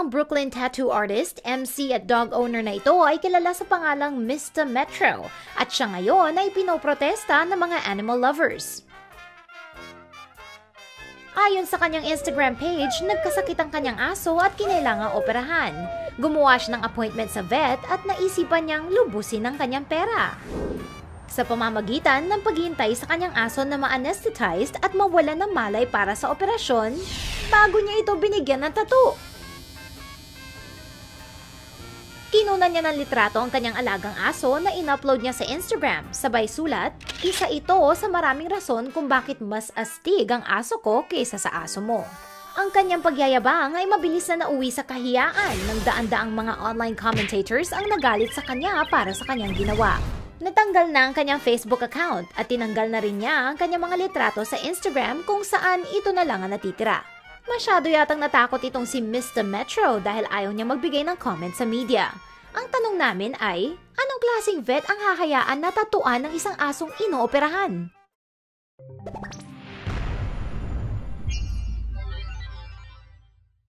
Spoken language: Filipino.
Ang Brooklyn tattoo artist, MC at dog owner na ito ay kilala sa pangalang Mr. Metro at siya ngayon ay pinoprotesta ng mga animal lovers. Ayon sa kanyang Instagram page, nagkasakit ang kanyang aso at kinailangang operahan. Gumawa siya ng appointment sa vet at naisipan niyang lubusin ang kanyang pera. Sa pamamagitan ng paghihintay sa kanyang aso na ma-anesthetized at mawala ng malay para sa operasyon, bago niya ito binigyan ng tattoo. Kinunan niya ng litrato ang kanyang alagang aso na in-upload niya sa Instagram. Sabay sulat, isa ito sa maraming rason kung bakit mas astig ang aso ko kaysa sa aso mo. Ang kanyang pagyayabang ay mabilis na nauwi sa kahiyaan ng daan-daang mga online commentators ang nagalit sa kanya para sa kanyang ginawa. Natanggal na ang kanyang Facebook account at tinanggal na rin niya ang kanyang mga litrato sa Instagram kung saan ito na lang ang natitira. Masyado yatang natakot itong si Mr. Metro dahil ayaw niya magbigay ng comment sa media. Ang tanong namin ay, anong klaseng vet ang hahayaan na tatuan ng isang asong inooperahan?